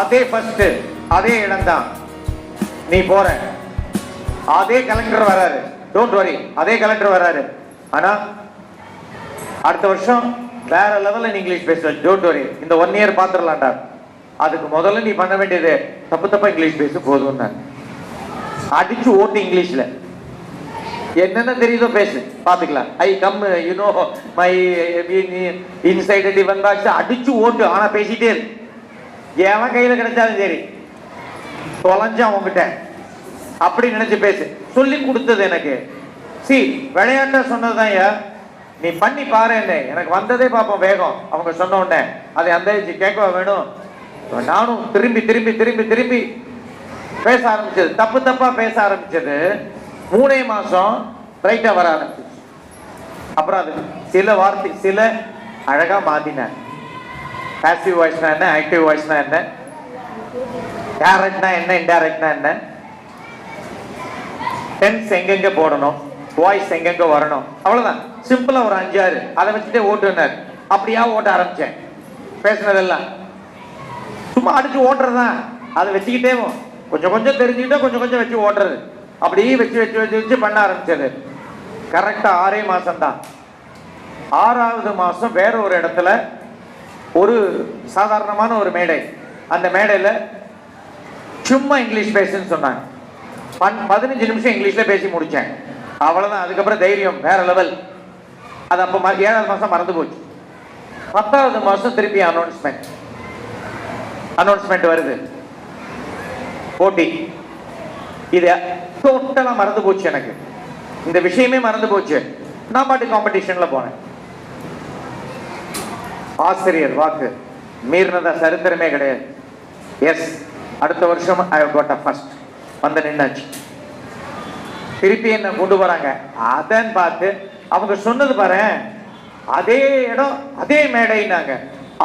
அதே ஃபர்ஸ்ட் அதே இடம்தான் நீ போற. அதே கலெக்டர் வராரு டோன்ட் வரி அதே கலெக்டர் வராரு ஆனா அடுத்த வருஷம் வேற லெவல்ல நீ இங்கிலீஷ் பேசுவ. டோன்ட் வரி இந்த ஒன் இயர் பார்த்துடலாம்டா அதுக்கு முதல்ல நீ பண்ண வேண்டியது தப்பு தப்பா இங்கிலீஷ் பேசு போதும் அடிச்சு ஓட்டு இங்கிலீஷ்ல. என்னென்ன தெரியுதோ பேசு பாத்துக்கலாம். I come you know my inside டிவன் box அடிச்சு ஓட்டு ஆனா பேசிட்டே இரு. எவன் கையில் கிடைச்சாலும் சரி தொலைஞ்சான் உங்ககிட்ட அப்படி நினைச்சு பேசு. சொல்லி கொடுத்தது எனக்கு. சி விளையாட்டா சொன்னதுதான் ஐயா. நீ பண்ணி பாரு எனக்கு வந்ததே பார்ப்போம் வேகம். அவங்க சொன்ன உடனே. அதை அந்த ஏஜ் கேட்க வேணும் நானும் திரும்பி திரும்பி திரும்பி திரும்பி பேச ஆரம்பிச்சது. தப்பு தப்பா பேச ஆரம்பிச்சது. மூணே மாசம் ரைட்டா வர ஆரம்பிச்சு அப்புறம் அது சில வார்த்தை சில அழகா மாத்தினேன். பாசிவ் வாய்ஸ்னா என்ன? ஆக்டிவ் வாய்ஸ்னா என்ன? டேரக்ட்னா என்ன? இன்டைரக்ட்னா என்ன? டென்ஸ் எங்கெங்க போடணும்? வாய்ஸ் எங்கெங்க வரணும்? அவ்வளவுதான். சிம்பிளா ஒரு அஞ்சாறு. அதை வச்சுட்டே ஓட்டுனார். அப்படியா ஓட்ட ஆரம்பிச்சேன். பேசுனதெல்லாம். சும்மா அடிச்சு ஓட்டுறதுதான். அதை வச்சுக்கிட்டே கொஞ்சம் கொஞ்சம் தெரிஞ்சுக்கிட்டா கொஞ்சம் கொஞ்சம் வச்சு ஓட்டுறது. அப்படியே வச்சு வச்சு வச்சு வச்சு பண்ண ஆரம்பிச்சது. கரெக்டா ஆறே மாசம் தான் ஆறாவது மாசம் வேற ஒரு இடத்துல ஒரு சாதாரணமான ஒரு மேடை. அந்த மேடையில் சும்மா இங்கிலீஷ் பேசுன்னு சொன்னாங்க. பன்- பதினஞ்சு நிமிஷம் இங்கிலீஷில் பேசி முடித்தேன் அவ்வளோதான் அதுக்கப்புறம் தைரியம் வேறு லெவல் அது அப்போ ஏழாவது மாதம் மறந்து போச்சு. பத்தாவது மாதம் திருப்பி அனௌன்ஸ்மெண்ட் அனௌன்ஸ்மெண்ட் வருது. போட்டி. இது டோட்டலாக மறந்து போச்சு எனக்கு. இந்த விஷயமே மறந்து போச்சு. நான் பாட்டு காம்படிஷனில் போனேன். ஆசிரியர் வாக்கு. மீறினதா சரித்திரமே கிடையாது. எஸ் அடுத்த வருஷம் ஐ கோட் ஃபர்ஸ்ட் வந்து நின்னாச்சு. திருப்பி என்ன கொண்டு வராங்க அதன்னு பார்த்து அவங்க சொன்னது பாரு அதே இடம் அதே மேடைனாங்க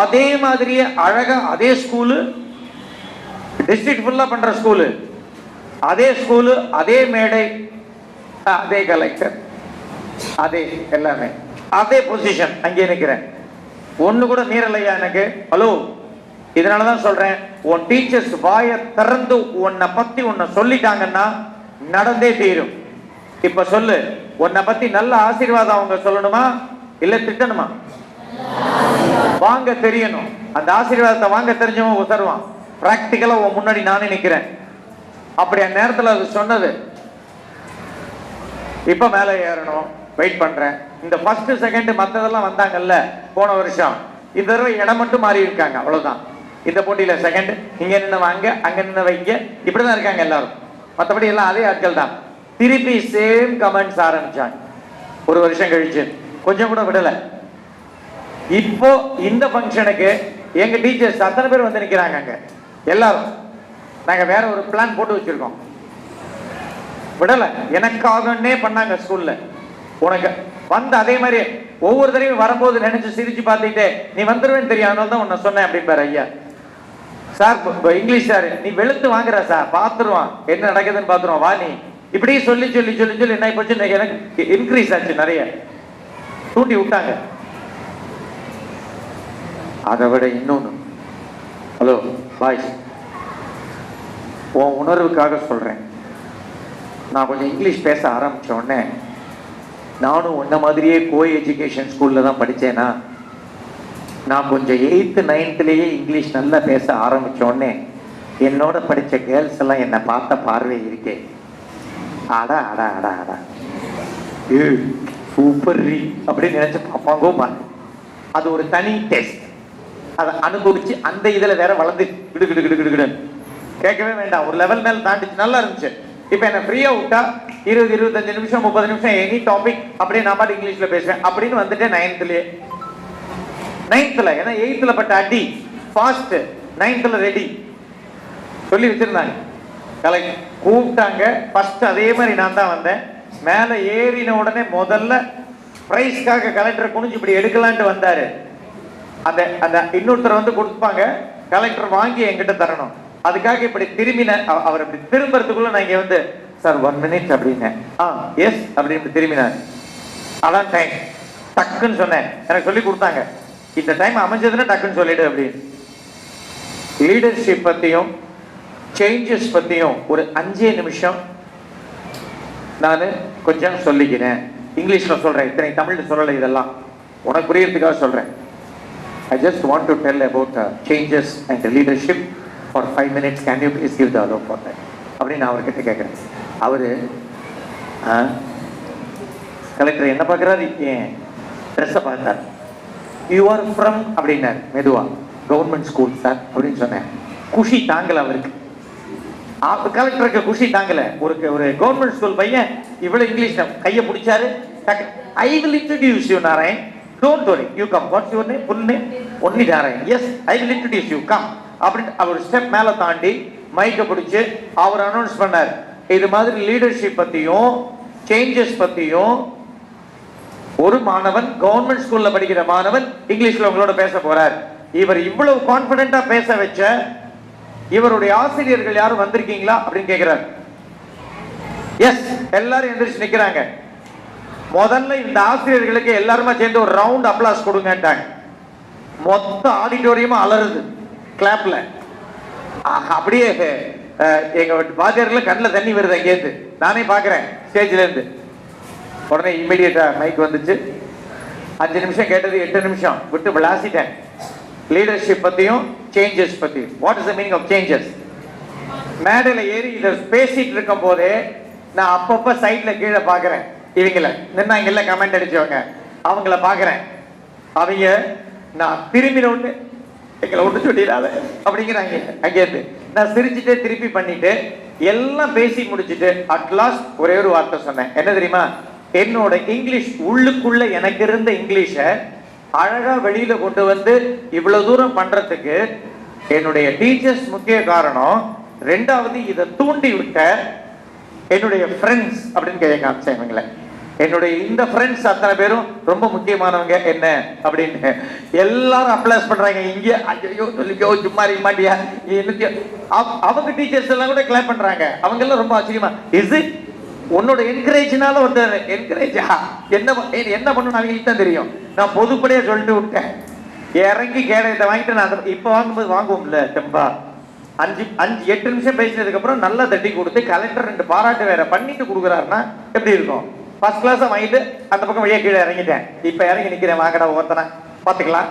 அதே மாதிரியே அழகா அதே ஸ்கூலு டிஸ்ட்ரிக்ட் ஃபுல்லாக பண்ற ஸ்கூலு அதே ஸ்கூலு அதே மேடை அதே கலெக்டர் அதே எல்லாமே. அதே பொசிஷன் அங்கே நிற்கிறேன் ஒன்று கூட மீறலையா எனக்கு? ஹலோ? இதனால தான் சொல்றேன் உன் டீச்சர்ஸ் வாயை திறந்து உன்னை பத்தி உன்னை சொல்லிட்டாங்கன்னா நடந்தே தீரும். இப்ப சொல்லு உன்னை பத்தி நல்ல ஆசீர்வாதம் அவங்க சொல்லணுமா? இல்ல திட்டணுமா? வாங்க தெரியணும். அந்த ஆசீர்வாதத்தை வாங்க தெரிஞ்சவன் உசருவான் பிராக்டிக்கலா உன் முன்னாடி நானே நிக்கிறேன். அப்படி அந்த நேரத்துல அது சொன்னது. இப்ப மேலே ஏறணும். வெயிட் பண்ணுறேன் இந்த ஃபஸ்ட்டு செகண்டு மற்றதெல்லாம் வந்தாங்கல்ல போன வருஷம். இந்த தடவை இடம் மட்டும் மாறி இருக்காங்க அவ்வளோதான் இந்த போட்டியில் செகண்டு இங்கே நின்று வாங்க அங்கே நின்று வைங்க. இப்படிதான் இருக்காங்க எல்லாரும். மற்றபடி எல்லாம் அதே ஆட்கள் தான். திருப்பி சேம் கமெண்ட்ஸ் ஆரம்பிச்சாங்க. ஒரு வருஷம் கழிச்சு. கொஞ்சம் கூட விடலை. இப்போ இந்த ஃபங்க்ஷனுக்கு எங்கள் டீச்சர்ஸ் அத்தனை பேர் வந்து நிற்கிறாங்க அங்கே. எல்லாரும். நாங்கள் வேற ஒரு பிளான் போட்டு வச்சுருக்கோம். விடலை. எனக்காகன்னே பண்ணாங்க ஸ்கூலில் உனக்கு வந்து அதே மாதிரி ஒவ்வொரு தடவையும் வரும்போது நினைச்சு சிரிச்சு பார்த்துக்கிட்டே நீ வந்துருவேன்னு தெரியும் அதனால தான் உன்னை சொன்னேன் அப்படிம்பாரு ஐயா. சார் இப்போ இங்கிலீஷ் சார் நீ வெளுத்து வாங்குற சார் பார்த்துருவான் என்ன நடக்குதுன்னு பார்த்துருவான் வா நீ. இப்படி சொல்லி சொல்லி சொல்லி சொல்லி என்ன போச்சு எனக்கு இன்க்ரீஸ் ஆச்சு நிறைய. தூண்டி விட்டாங்க. அதை விட இன்னொன்று ஹலோ பாய் உன் உணர்வுக்காக சொல்கிறேன் நான் கொஞ்சம் இங்கிலீஷ் பேச ஆரம்பித்த உடனே நானும் உன்ன மாதிரியே கோ எஜுகேஷன் ஸ்கூலில் தான் படித்தேனா நான் கொஞ்சம் எயித்து நைன்த்துலேயே இங்கிலீஷ் நல்லா பேச ஆரம்பித்தோடனே உடனே என்னோட படித்த கேர்ள்ஸ் எல்லாம் என்னை பார்த்த பார்வை இருக்கே. அடா அடா அடா அடா. ஏ சூப்பர் ரீ அப்படின்னு நினச்சி பார்ப்பாங்கோ பாருங்க அது ஒரு தனி டெஸ்ட் அதை அனுபவிச்சு அந்த இதில் வேற வளர்ந்து கிடு கிடு கிடு கிடு கேட்கவே வேண்டாம். ஒரு லெவல் மேலே தாண்டிச்சு. நல்லா இருந்துச்சு. இப்போ என்ன ஃப்ரீயா விட்டா இருபது இருபத்தஞ்சு நிமிஷம் முப்பது நிமிஷம் எனி டாபிக் அப்படியே நான் பாட்டு இங்கிலீஷ்ல பேசுவேன். அப்படின்னு வந்துட்டேன் நைன்த்லயே நைன்த்ல ஏன்னா எயித்துல பட்ட அடி. ஃபாஸ்ட் நைன்த்ல ரெடி சொல்லி வச்சிருந்தாங்க. கலை கூப்பிட்டாங்க. ஃபர்ஸ்ட் அதே மாதிரி நான் தான் வந்தேன். மேலே ஏறின உடனே முதல்ல பிரைஸ்க்காக கலெக்டர் குனிஞ்சு இப்படி எடுக்கலான்ட்டு வந்தாரு. அந்த அந்த இன்னொருத்தர் வந்து கொடுப்பாங்க. கலெக்டர் வாங்கி என்கிட்ட தரணும். அதுக்காக இப்படி திரும்பின அவர் அப்படி திரும்புறதுக்குள்ள நான் இங்க வந்து சார் ஒன் மினிட் அப்படின்னேன் ஆ எஸ் அப்படின்னு திரும்பினார். அதான் டைம் டக்குன்னு சொன்னேன். எனக்கு சொல்லி கொடுத்தாங்க. இந்த டைம் அமைஞ்சதுன்னா டக்குன்னு சொல்லிடு அப்படின்னு. லீடர்ஷிப் பற்றியும் சேஞ்சஸ் பற்றியும் ஒரு அஞ்சே நிமிஷம் நான் கொஞ்சம் சொல்லிக்கிறேன். இங்கிலீஷில் சொல்கிறேன் இத்தனை தமிழில் சொல்லலை இதெல்லாம். உனக்கு புரியறதுக்காக சொல்கிறேன் I just want to tell changes and uh, changes leadership for five minutes can you please give the allow for that அப்படின்னு நான் அவர்கிட்ட கேட்குறேன் அவர் கலெக்டர் என்ன பார்க்குறாரு ஏன் ட்ரெஸ்ஸை பார்த்தார். யூ ஆர் ஃப்ரம் அப்படின்னார் மெதுவா. கவர்மெண்ட் ஸ்கூல் சார் அப்படின்னு சொன்னேன். குஷி தாங்கலை அவருக்கு. கலெக்டருக்கு குஷி தாங்கல. ஒரு ஒரு கவர்மெண்ட் ஸ்கூல் பையன் இவ்வளவு இங்கிலீஷ் கையை பிடிச்சாரு. I will introduce you Narayan don't worry you come what's your name full name only Narayan yes I will introduce you come அப்படின்னு அவர் ஸ்டெப் மேலே தாண்டி மைக்கை பிடிச்சி அவர் அனௌன்ஸ் பண்ணார். இது மாதிரி லீடர்ஷிப் பற்றியும் சேஞ்சஸ் பற்றியும் ஒரு மாணவன் கவர்மெண்ட் ஸ்கூல்ல படிக்கிற மாணவன் இங்கிலீஷ்ல உங்களோட பேச போறார். இவர் இவ்வளவு கான்பிடண்டா பேச வச்ச இவருடைய ஆசிரியர்கள் யாரும் வந்திருக்கீங்களா அப்படின்னு கேக்குறாரு. எஸ் எல்லாரும் எந்திரிச்சு நிக்கிறாங்க. முதல்ல இந்த ஆசிரியர்களுக்கு எல்லாருமே சேர்ந்து ஒரு ரவுண்ட் அப்ளாஸ் கொடுங்கட்டாங்க மொத்த ஆடிட்டோரியமும் அலறுது. கிளாப்ல அப்படியே எங்க வாத்தியார்கள் கண்ணில் தண்ணி வருது அங்கேருந்து நானே பார்க்குறேன் ஸ்டேஜ்ல இருந்து. உடனே இம்மிடியட்டா மைக் வந்துச்சு. அஞ்சு நிமிஷம் கேட்டது எட்டு நிமிஷம். விட்டு விளாசிட்டேன். லீடர்ஷிப் பத்தியும் சேஞ்சஸ் பத்தியும். What is the meaning of changes மேடையில் ஏறி இதை பேசிட்டு இருக்கும் போதே நான் அப்பப்ப சைட்ல கீழே பார்க்குறேன் இவங்கள. நின்னாங்கல்ல கமெண்ட் அடிச்சவங்க. அவங்கள பார்க்குறேன் அவங்க நான் திரும்பின உடனே எங்களை ஒன்று சொல்லிடாத. அப்படிங்கிறாங்க. அங்கேருந்து நான் சிரிச்சுட்டு திருப்பி பண்ணிட்டு எல்லாம் பேசி முடிச்சுட்டு அட்லாஸ்ட் ஒரே ஒரு வார்த்தை சொன்னேன். என்ன தெரியுமா? என்னோட இங்கிலீஷ் உள்ளுக்குள்ள எனக்கு இருந்த இங்கிலீஷை அழகா வெளியில கொண்டு வந்து இவ்வளவு தூரம் பண்றதுக்கு என்னுடைய டீச்சர்ஸ் முக்கிய காரணம் ரெண்டாவது இதை தூண்டி விட்ட என்னுடைய ஃப்ரெண்ட்ஸ் அப்படின்னு கேட்க காமிச்சேன் இவங்களை. என்னுடைய இந்த ஃப்ரெண்ட்ஸ் அத்தனை பேரும் ரொம்ப முக்கியமானவங்க என்ன அப்படின்னு. எல்லாரும் அப்ளாஸ் பண்றாங்க. இங்கே ஐயோ சொல்லிக்கோ சும்மா இருக்க மாட்டியா? அவ- அவங்க டீச்சர்ஸ் எல்லாம் கூட கிளாப் பண்றாங்க. அவங்க எல்லாம் ரொம்ப ஆச்சரியமா இஸ் இட் உன்னோட என்கரேஜ்னால வந்து என்கரேஜா என்ன என்ன பண்ணணும் அவங்களுக்கு தான் தெரியும். நான் பொதுப்படையாக சொல்லிட்டு விட்டேன். இறங்கி கேடயத்தை வாங்கிட்டு நான் இப்போ இப்ப வாங்கும்போது வாங்குவோம்ல செம்பா அஞ்சு அஞ்சு எட்டு நிமிஷம் பேசினதுக்கு அப்புறம் நல்லா தட்டி கொடுத்து கலெக்டர் ரெண்டு பாராட்டு வேற பண்ணிட்டு கொடுக்குறாருன்னா எப்படி இருக்கும்? ஃபர்ஸ்ட் கிளாஸை வாங்கிட்டு அந்த பக்கம் வழியா கீழே இறங்கிட்டேன். இப்போ இறங்கி நிற்கிறேன் வாங்கடா ஒவ்வொருத்தனை. பார்த்துக்கலாம்.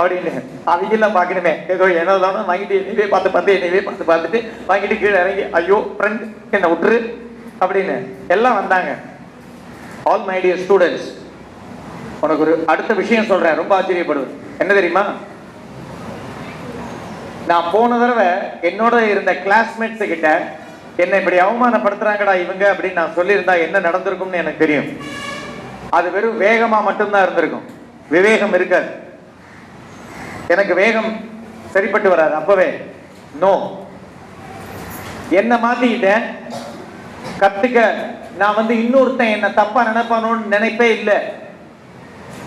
அப்படின்னு அவங்க பார்க்கணுமே. ஏதோ என்னதானோ வாங்கிட்டு என்னவே பார்த்து பார்த்து என்னவே பார்த்து பார்த்துட்டு வாங்கிட்டு கீழே இறங்கி ஐயோ ஃப்ரெண்ட் என்ன விட்டுரு. அப்படின்னு எல்லாம் வந்தாங்க. ஆல் மை டியர் ஸ்டூடெண்ட்ஸ் உனக்கு ஒரு அடுத்த விஷயம் சொல்றேன். ரொம்ப ஆச்சரியப்படுவது என்ன தெரியுமா? நான் போன தடவை என்னோட இருந்த கிளாஸ்மேட்ஸ் கிட்ட என்னை இப்படி அவமானப்படுத்துறாங்கடா இவங்க அப்படின்னு நான் சொல்லியிருந்தா என்ன நடந்திருக்கும்னு எனக்கு தெரியும். அது வெறும் வேகமா மட்டும்தான் இருந்திருக்கும். விவேகம் இருக்காது. எனக்கு வேகம் சரிப்பட்டு வராது. அப்பவே நோ. என்ன மாத்திக்கிட்டேன். கத்துக்க நான் வந்து இன்னொருத்தன் என்ன தப்பா நினைப்பானோன்னு நினைப்பே இல்லை.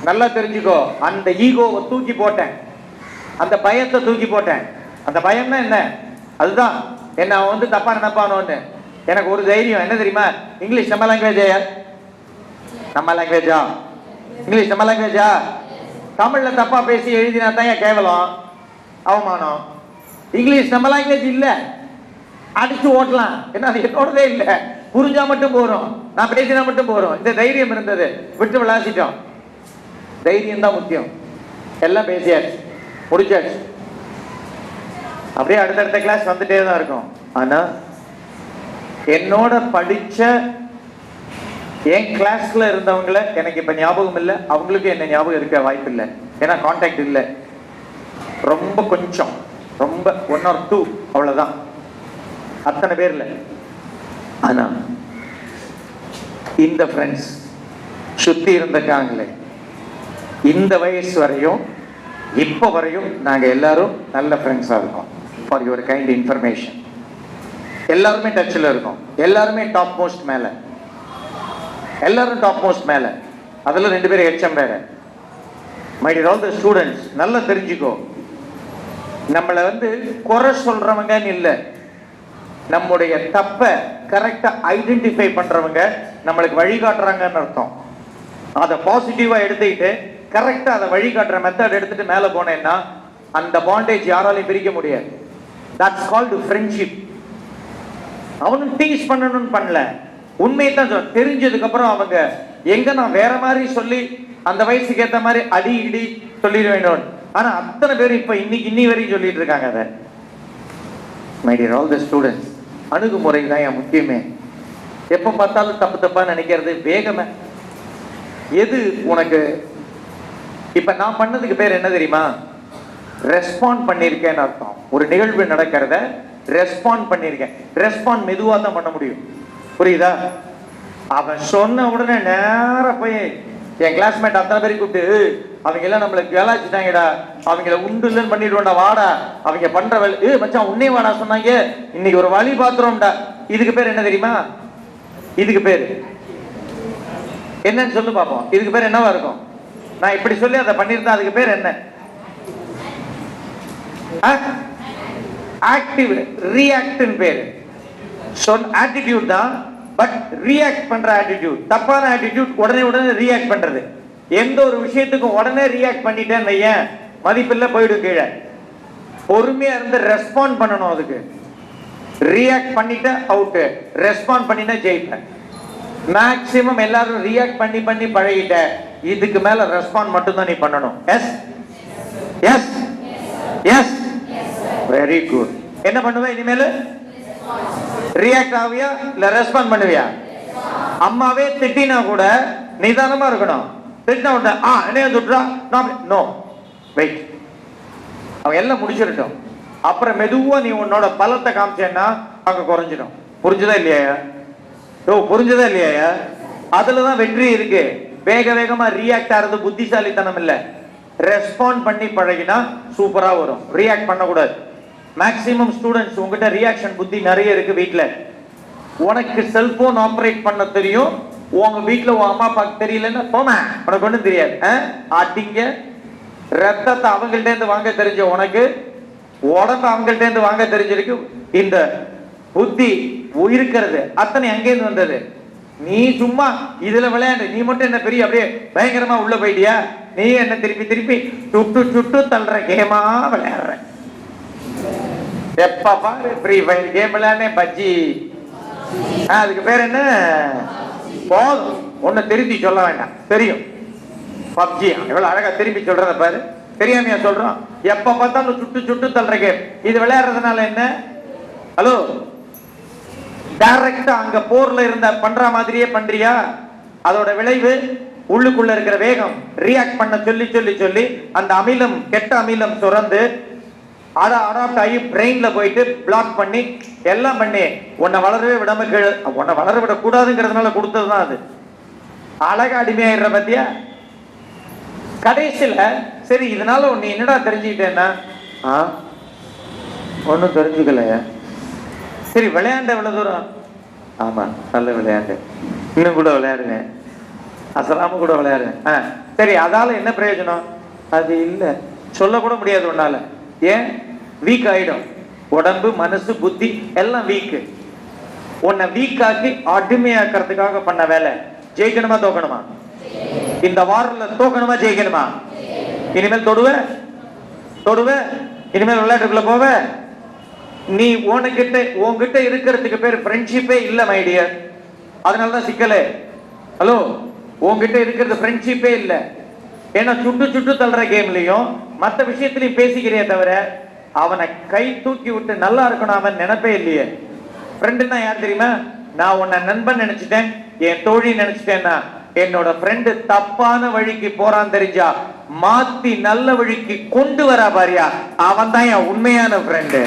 நல்லா தெரிஞ்சுக்கோ அந்த ஈகோவை தூக்கி போட்டேன். அந்த பயத்தை தூக்கி போட்டேன். அந்த பயம்னா என்ன? அதுதான். என்ன அவன் வந்து தப்பா நினைப்பானோன்னு? எனக்கு ஒரு தைரியம். என்ன தெரியுமா? இங்கிலீஷ் நம்ம லாங்குவேஜா நம்ம லாங்குவேஜா இங்கிலீஷ் நம்ம லாங்குவேஜா தமிழ்ல தப்பா பேசி எழுதினா தான் கேவலம்? அவமானம். இங்கிலீஷ் நம்ம லாங்குவேஜ் இல்ல. அடிச்சு ஓட்டலாம். என்ன அது என்னோடதே இல்ல. புரிஞ்சா மட்டும் போறோம். நான் பேசினா மட்டும் போறோம். இந்த தைரியம் இருந்தது. விட்டு விளாசிட்டோம். தைரியம் தான் முக்கியம். எல்லாம் பேசியாச்சு. முடிச்சாச்சு. அப்படியே அடுத்தடுத்த கிளாஸ் வந்துட்டே தான் இருக்கும். ஆனா என்னோட படிச்ச என் கிளாஸ்ல இருந்தவங்கள எனக்கு இப்ப ஞாபகம் இல்லை. அவங்களுக்கு என்ன ஞாபகம் இருக்க வாய்ப்பு இல்லை. ஏன்னா கான்டாக்ட் இல்லை. ரொம்ப கொஞ்சம். ரொம்ப ஒன் ஆர் டூ அவ்வளவுதான். அத்தனை பேரில் ஆனா இந்த ஃப்ரெண்ட்ஸ் சுத்தி இருந்திருக்காங்களே இந்த வயசு வரையும் இப்போ வரையும் நாங்கள் எல்லாரும் நல்ல ஃப்ரெண்ட்ஸாக இருக்கோம். ஃபார் யுவர் கைண்ட் இன்ஃபர்மேஷன் எல்லாருமே டச்சில் இருக்கும். எல்லாருமே டாப் மோஸ்ட் மேலே. எல்லாரும் டாப் மோஸ்ட் மேலே. அதில் ரெண்டு பேரும் ஹெச்எம் வேற. My dear all the students நல்லா தெரிஞ்சுக்கோ. நம்மளை வந்து குறை சொல்கிறவங்கன்னு இல்லை. நம்முடைய தப்பை கரெக்டாக ஐடென்டிஃபை பண்ணுறவங்க நம்மளுக்கு வழிகாட்டுறாங்கன்னு அர்த்தம். அதை பாசிட்டிவாக எடுத்துக்கிட்டு கரெக்டாக அதை வழிகாட்டுற மெத்தட் எடுத்துகிட்டு மேலே போனேன்னா அந்த பாண்டேஜ் யாராலையும் பிரிக்க முடியாது. தட்ஸ் கால்டு ஃப்ரெண்ட்ஷிப் அவனும் டீஸ் பண்ணணும்னு பண்ணல. உண்மையை தான் தெரிஞ்சதுக்கப்புறம் அவங்க எங்க நான் வேற மாதிரி சொல்லி அந்த வயசுக்கு ஏற்ற மாதிரி அடி இடி சொல்லிட வேண்டும் ஆனா அத்தனை பேர் இப்ப இன்னைக்கு இன்னி வரையும் சொல்லிட்டு இருக்காங்க அதை. My dear all the students அணுகுமுறை தான் என் முக்கியமே. எப்போ பார்த்தாலும் தப்பு தப்பா நினைக்கிறது வேகமே. எது உனக்கு இப்ப நான் பண்ணதுக்கு பேர் என்ன தெரியுமா? ரெஸ்பாண்ட் பண்ணியிருக்கேன்னு அர்த்தம். ஒரு நிகழ்வு நடக்கிறத ரெஸ்பாண்ட் பண்ணியிருக்கேன் ரெஸ்பாண்ட் மெதுவாக தான் பண்ண முடியும். புரியுதா? அவன் சொன்ன உடனே நேராக போய் என் கிளாஸ்மேட் அத்தனை பேரை கூப்பிட்டு அவங்க எல்லாம் நம்மளுக்கு வேலாச்சிட்டாங்கடா அவங்கள உண்டு இல்லைன்னு பண்ணிடுவோம்டா வாடா. அவங்க பண்ற வேலை ஏ மச்சான் உன்னே வாடா சொன்னாங்க. இன்னைக்கு ஒரு வழி பாத்துறோம்டா இதுக்கு பேர் என்ன தெரியுமா? இதுக்கு பேர். என்னன்னு சொல்லு பார்ப்போம் இதுக்கு பேர் என்னவா இருக்கும்? நான் இப்படி சொல்லி அதை பண்ணியிருந்தா அதுக்கு பேர் என்ன? ஆக்டிவ் ரியாக்ட்னு பேரு. சொல் ஆட்டிடியூட் தான் பட் ரியாக்ட் பண்ற ஆட்டிடியூட் தப்பான ஆட்டிடியூட் உடனே உடனே ரியாக்ட் பண்றது. எந்த ஒரு விஷயத்துக்கும் உடனே ரியாக்ட் பண்ணிட்டேன் ஏன் மதிப்பில்ல போயிடும் கீழே. பொறுமையா இருந்து ரெஸ்பாண்ட் பண்ணணும் அதுக்கு. ரியாக்ட் பண்ணிட்டா அவுட்டு ரெஸ்பாண்ட் பண்ணினா ஜெயிப்பேன். மேக்சிமம் எல்லாரும் ரியாக்ட் பண்ணி பண்ணி பழகிட்ட. இதுக்கு மேல ரெஸ்பாண்ட் மட்டும் தான் நீ பண்ணணும். Yes yes yes very good என்ன பண்ணுவா இனிமேல்? ரியாக்ட் ஆவியா? இல்ல ரெஸ்பாண்ட் பண்ணுவியா? அம்மாவே திட்டினா கூட நிதானமா இருக்கணும். திட்டினா உடனே ஆ என்ன துட்டுறா? நான் நோ வெயிட் அவன் எல்லாம் முடிச்சிருட்டோம் அப்புறம் மெதுவா நீ உன்னோட பலத்தை காமிச்சேன்னா அங்க குறைஞ்சிடும். புரிஞ்சுதா இல்லையா ஓ புரிஞ்சுதா இல்லையா அதுலதான் வெற்றி இருக்கு. வேக வேகமா ரியாக்ட் ஆறது புத்திசாலித்தனம் இல்ல. ரெஸ்பாண்ட் பண்ணி பழகினா சூப்பரா வரும். ரியாக்ட் பண்ணக்கூடாது. மேக்சிமம் ஸ்டூடெண்ட்ஸ் உங்ககிட்ட ரியாக்ஷன் புத்தி நிறைய இருக்கு வீட்டில் உனக்கு செல்போன் ஆப்ரேட் பண்ண தெரியும். உங்க வீட்டில் உன் அம்மா அப்பாவுக்கு தெரியலன்னா போமா உனக்கு ஒன்றும் தெரியாது. ஆ? ரத்தத்தை அவங்கள்ட்டேருந்து வாங்க தெரிஞ்ச உனக்கு. உடம்பு அவங்கள்ட்ட வாங்க தெரிஞ்சிருக்கு இந்த புத்தி இருக்கிறது அத்தனை அங்கேருந்து வந்தது? நீ சும்மா இதுல விளையாண்டு. நீ மட்டும் என்ன பெரிய அப்படியே பயங்கரமா உள்ள போயிட்டியா? நீ என்ன திருப்பி திருப்பி சுட்டு சுட்டு தள்ளுற கேமா விளையாடுற. எப்ப பாரு ஃப்ரீ ஃபயர் கேம் விளையாடுனே பஜ்ஜி ஆ, அதுக்கு பேர் என்ன? போதும் ஒன்னு திருப்பி சொல்ல வேண்டாம். தெரியும். பப்ஜி. எவ்வளவு அழகா திருப்பி சொல்றத பாரு. தெரியாமையா சொல்றோம். எப்ப பார்த்தாலும் சுட்டு சுட்டு தள்ளுற கேம் இது விளையாடுறதுனால என்ன? ஹலோ டைரக்டா அங்க போர்ல இருந்த பண்ற மாதிரியே பண்றியா? அதோட விளைவு உள்ளுக்குள்ள இருக்கிற வேகம். ரியாக்ட் பண்ண சொல்லி சொல்லி சொல்லி அந்த அமிலம் கெட்ட அமிலம் சுரந்து அதை அடாப்ட் ஆகி பிரெயின்ல போயிட்டு பிளாக் பண்ணி எல்லாம் பண்ணி உன்னை வளரவே விடாம உன்னை வளர விட கூடாதுங்கிறதுனால கொடுத்ததுதான் அது. அழகாக அடிமையாயிடுற பத்தியா? கடைசியில சரி இதனால நீ என்னடா தெரிஞ்சுக்கிட்டேன்னா ஆ? ஒன்றும் தெரிஞ்சுக்கலையா. சரி விளையாண்ட எவ்வளவு தூரம்? ஆமா நல்ல விளையாண்டு. இன்னும் கூட விளையாடுவேன். அசலாம கூட விளையாடுவேன். ஆ சரி அதால என்ன பிரயோஜனம்? அது இல்லை. சொல்லக்கூட முடியாது உன்னால். ஏன்? வீக் ஆயிடும். உடம்பு மனசு புத்தி எல்லாம் வீக்கு உன்னை வீக்காக்கி அடிமையாக்கிறதுக்காக அடிமையாக்குறதுக்காக பண்ண வேலை. ஜெயிக்கணுமா தோக்கணுமா? இந்த வாரில் தோக்கணுமா ஜெயிக்கணுமா? இனிமேல் தொடுவ? தொடுவ? இனிமேல் விளையாட்டுக்குள்ள போவ? நீ உனக்கிட்ட உன்கிட்ட இருக்கிறதுக்கு பேர் ஃப்ரெண்ட்ஷிப்பே இல்லை மைடியர் அதனால தான் சிக்கலே. ஹலோ உன்கிட்ட இருக்கிறது ஃப்ரெண்ட்ஷிப்பே இல்லை. ஏன்னா சுட்டு சுட்டு தள்ளுற கேம்லயும் மற்ற விஷயத்திலையும் பேசிக்கிறே தவிர அவனை கை தூக்கி விட்டு நல்லா இருக்கணும் அவன் நினைப்பே இல்லையே. ஃப்ரெண்டுன்னா யார் தெரியுமா? நான் உன்னை நண்பன் நினைச்சிட்டேன் என் தோழி நினைச்சிட்டேன்னா என்னோட ஃப்ரெண்டு தப்பான வழிக்கு போறான் தெரிஞ்சா மாத்தி நல்ல வழிக்கு கொண்டு வரா பாரியா. அவன் தான் என் உண்மையான ஃப்ரெண்டு